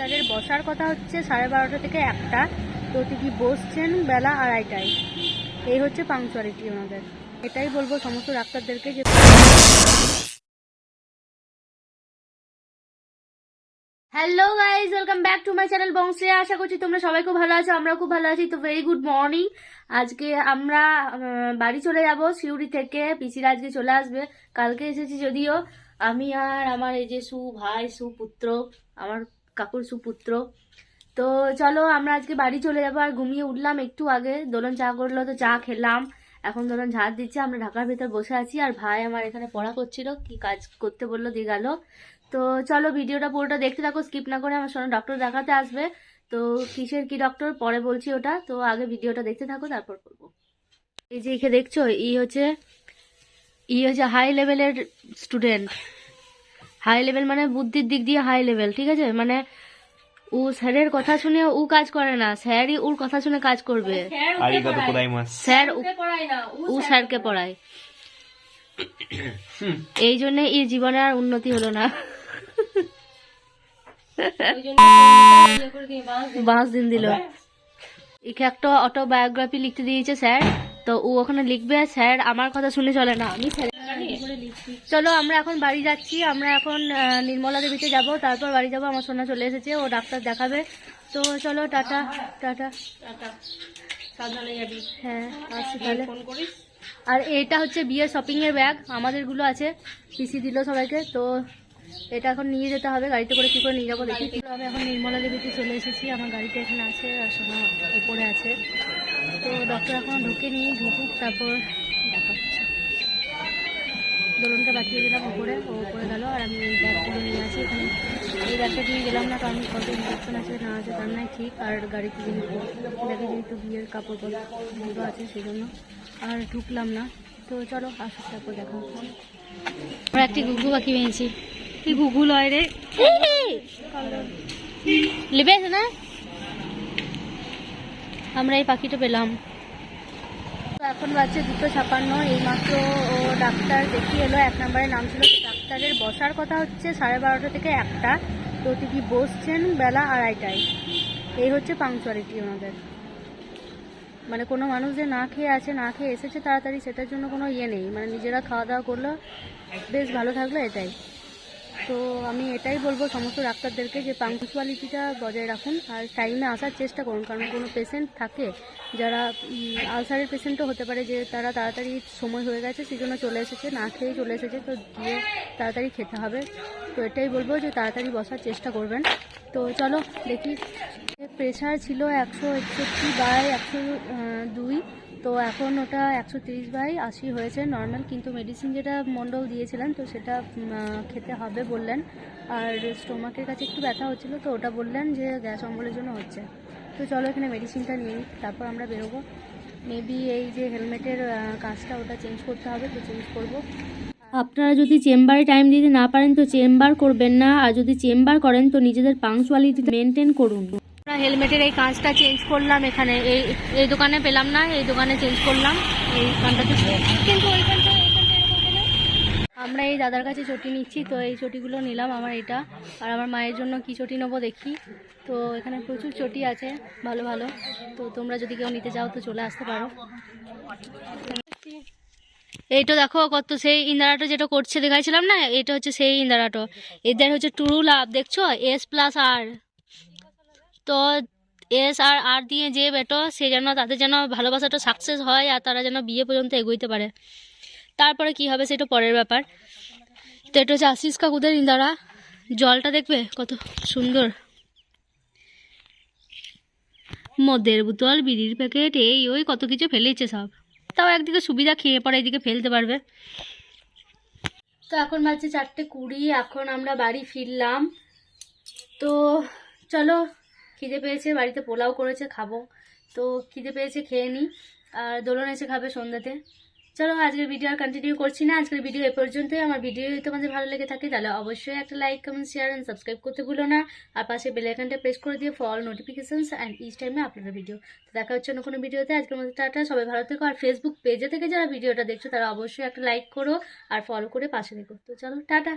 ডাক্তারের বসার কথা হচ্ছে সাড়ে বারোটা থেকে একটা। তো তিনি বসছেন বেলা আড়াইটায়। এই হচ্ছে পাংচুয়ালিটি ওনাদের। এটাই বলব সমস্ত ডাক্তারদেরকে যে hello guys welcome back to my channel বংশে আশা করছি তোমরা সবাই খুব ভালো আছো আমরা খুব ভালো আছি। তো ভেরি গুড মর্নিং আজকে আমরা বাড়ি চলে যাব সিউড়ি থেকে। পিসিরা আজকে চলে আসবে। কালকে এসেছি যদিও আমি আর আমার এই যে সু ভাই সুপুত্র আমার কাকুর সুপুত্র। তো চলো, আমরা আজকে বাড়ি চলে যাব। আর ঘুমিয়ে উঠলাম একটু আগে। দোলন চা করল, তো চা খেলাম। এখন দোলন ঝাড় দিচ্ছে। আমরা ঢাকার ভেতর বসে আছি। আর ভাই আমার এখানে পড়া করছিল। কি কাজ করতে বলল দিয়ে গেল। তো চলো, ভিডিওটা পুরোটা দেখতে থাকো। স্কিপ না করে আমার সঙ্গে ডক্টর দেখাতে আসবে। তো কিসের কি ডক্টর পরে বলছি ওটা। তো আগে ভিডিওটা দেখতে থাকো, তারপর করব। এই যে এখে দেখছ, ই হচ্ছে ই হচ্ছে হাই লেভেলের স্টুডেন্ট হাই লেভেল মানে বুদ্ধির দিক দিয়ে হাই লেভেল ঠিক আছে? মানে ও স্যারের কথা শুনে ও কাজ করে না স্যারই ওর কথা শুনে কাজ করবে। স্যার ও- স্যারকে পড়ায়। এই জন্য এই জীবনে আর উন্নতি হলো না। বাঁশ দিন দিল। একে একটা অটোবায়োগ্রাফি লিখতে দিয়েছে স্যার। তো ও ওখানে লিখবে, স্যার, আমার কথা শুনে চলে না। আমি স্যার চলো, আমরা এখন বাড়ি যাচ্ছি। আমরা এখন নির্মলা দেবীতে যাব। তারপর বাড়ি যাব। আমার সোনা চলে এসেছে, ও ডাক্তার দেখাবে। তো চলো, টাটা টাটা। হ্যাঁ আর এটা হচ্ছে বিয়ের শপিং এর ব্যাগ আমাদেরগুলো আছে পিসি দিল সবাইকে। তো এটা এখন নিয়ে যেতে হবে। গাড়িতে করে কি করে নিয়ে যাব দেখি। আমি এখন নির্মলা দেবীতে চলে এসেছি। আমার গাড়িটা এখানে আছে আর সোনা উপরে আছে। তো ডক্টর এখন ঢুকে নিয়ে ঢুকুক তারপর দেখা হচ্ছে দোলনটা পাঠিয়ে দিলাম উপরে, ও উপরে গেল, আর আমি এই ব্যাগগুলো নিয়ে আসি এখানে। এই ব্যাগটা নিয়ে গেলাম না, কারণ কত ইনফেকশন আছে, না আছে, তার নাই ঠিক, আর গাড়িতে যেহেতু ব্যাগে যেহেতু বিয়ের কাপড়গুলো আছে সেই জন্য আর ঢুকলাম না। তো চলো আসুক তারপর দেখা আমরা একটি ঘুঘু পাখি পেয়েছি কি ঘুঘু লয় রে? লিবে না? আমরা এই পাখিটা পেলাম। এখন বাজছে দুটো ছাপান্ন, এইমাত্র ও ডাক্তার দেখিয়ে এলো, এক নম্বরের নাম ছিল ডাক্তারের বসার কথা হচ্ছে সাড়ে বারোটা থেকে একটা। তো তিনি বসছেন বেলা আড়াইটায়। এই হচ্ছে পাংচুয়ালিটি ওনাদের। মানে কোনো মানুষ যে না খেয়ে আছে, না খেয়ে এসেছে তাড়াতাড়ি, সেটার জন্য কোনো ইয়ে নেই। মানে নিজেরা খাওয়া দাওয়া করল, বেশ ভালো থাকল, এটাই। তো আমি এটাই বলব সমস্ত ডাক্তারদেরকে যে পাংচুয়ালিটিটা বজায় রাখুন আর টাইমে আসার চেষ্টা করুন। কারণ কোনো পেশেন্ট থাকে যারা আলসারের পেশেন্টও হতে পারে যে তারা তাড়াতাড়ি সময় হয়ে গেছে সেই জন্য চলে এসেছে, না খেয়েই চলে এসেছে, তো গিয়ে তাড়াতাড়ি খেতে হবে। তো এটাই বলব যে তাড়াতাড়ি বসার চেষ্টা করবেন। তো চলো দেখি। প্রেশার ছিল একশো একষট্টি বাই একশো দুই। তো এখন ওটা একশো তিরিশ বাই আশি হয়েছে নর্মাল কিন্তু মেডিসিন যেটা মণ্ডল দিয়েছিলেন, তো সেটা খেতে হবে বললেন। আর স্টোমাকের কাছে একটু ব্যথা হচ্ছিল, তো ওটা বললেন যে গ্যাস অম্বলের জন্য হচ্ছে। তো চলো এখানে মেডিসিনটা নিয়ে তারপর আমরা বেরোবো। মেবি এই যে হেলমেটের কাজটা ওটা চেঞ্জ করতে হবে, তো চেঞ্জ করব। আপনারা যদি চেম্বারে টাইম দিতে না পারেন, তো চেম্বার করবেন না। আর যদি চেম্বার করেন, তো নিজেদের পাংচুয়ালিটি মেনটেন করুন। হেলমেটের এই কাঁচটা চেঞ্জ করলাম এখানে। এই এই দোকানে পেলাম না, এই দোকানে চেঞ্জ করলাম। এই দোকানটাতে কিন্তু আমরা এই দাদার কাছে চটি নিচ্ছি, তো এই চটিগুলো নিলাম আমার এটা। আর আমার মায়ের জন্য কি চটি নেব দেখি। তো এখানে প্রচুর চটি আছে, ভালো ভালো। তো তোমরা যদি কেউ নিতে চাও তো চলে আসতে পারো। এইটা দেখো কত সেই ইন্দারাটো যেটা করছে, দেখাইছিলাম না? এটা হচ্ছে সেই ইন্দারাটো। এদের হচ্ছে টুরু লাভ দেখছ? S plus R. তো এস আর আর দিয়ে যে বেটো, সে যেন তাদের যেন ভালোবাসাটা সাকসেস হয় আর তারা যেন বিয়ে পর্যন্ত এগোইতে পারে। তারপরে কি হবে সেটা পরের ব্যাপার। তো এটা হচ্ছে আশিস কাকুদের ইন্দারা। জলটা দেখবে? কত সুন্দর। মদের বোতল, বিড়ির প্যাকেট, এই ওই কত কিছু ফেলেছে সব। তাও একদিকে সুবিধা খেয়ে পরে এদিকে ফেলতে পারবে। তো এখন বাজছে চারটে কুড়ি, এখন আমরা বাড়ি ফিরলাম। তো চলো খিদে পেয়েছে, বাড়িতে পোলাও করেছে, খাব। তো খিদে পেয়েছে, খেয়ে নিই আর দোলন এসে খাবে সন্ধ্যাতে। চলো, আজকের ভিডিও আর কন্টিনিউ করছি না। আজকের ভিডিও এ পর্যন্তই। আমার ভিডিও যদি তোমাদের ভালো লেগে থাকে, তাহলে অবশ্যই একটা like comment share and subscribe করতে ভুলো না। আর পাশে বেল আইকনটা প্রেস করে দিয়ে ফল নোটিফিকেশনস অ্যান্ড ইচ টাইমে আপলোডের ভিডিও তো দেখা হচ্ছে অন্য কোনো ভিডিওতে আজকের মধ্যে টাটা। সবাই ভালো থেকো। আর ফেসবুক পেজে থেকে যারা ভিডিওটা দেখছ, তারা অবশ্যই একটা লাইক করো আর ফলো করে পাশে দেখো তো চলো, টাটা।